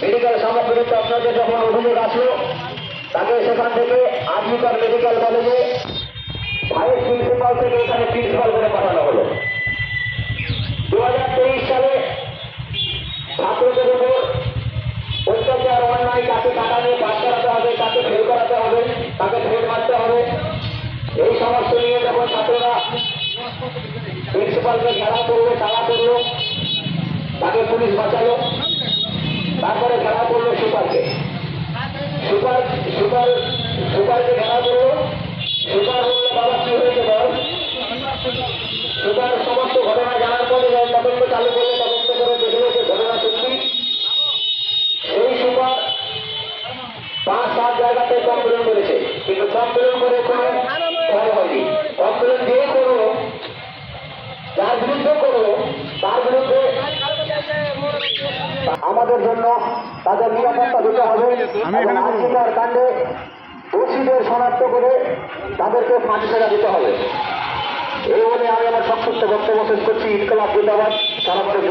Medical সামগ্রীতে আপনাদের যখন অভিযোগ আসলো, তাকে সেখান থেকে আর্মিকার মেডিকেল কলেজে ভাইস প্রিন্সিপাল থেকে এখানে প্রিন্সিপাল করে পাঠানো হলো। দু হাজার তেইশ সালে ছাত্রদের উপর অত্যাচার, অন্যায় তাকে টাকা নিয়ে পাস করাতে হবে তাকে ফেল করাতে হবে তাকে ফেল মারতে হবে, এই সমস্ত নিয়ে যখন ছাত্ররা প্রিন্সিপালকে ঘেরা করল তাড়া করল, তাকে পুলিশ বাঁচালো। চালু করল তদন্ত করে দেখল যে ঘটনা সত্যি সেই সুপার পাঁচ সাত জায়গাতে কমপ্লেন করেছে। কিন্তু কমপ্লেন করে কোনো ফল হয়নি। কমপ্লেন দিয়ে করল যার বিরুদ্ধে করল তার বিরুদ্ধে আমাদের জন্য তাদের নিরাপত্তা দিতে হবে আর্থিকার কাণ্ডে দোষীদের শনাক্ত করে তাদেরকে ফাঁসি সাজা দিতে হবে। এই বলে আমি আমার সংক্ষিপ্ত বক্তব্য শেষ করছি। ইনকলাব জিন্দাবাদ। সারা ভারত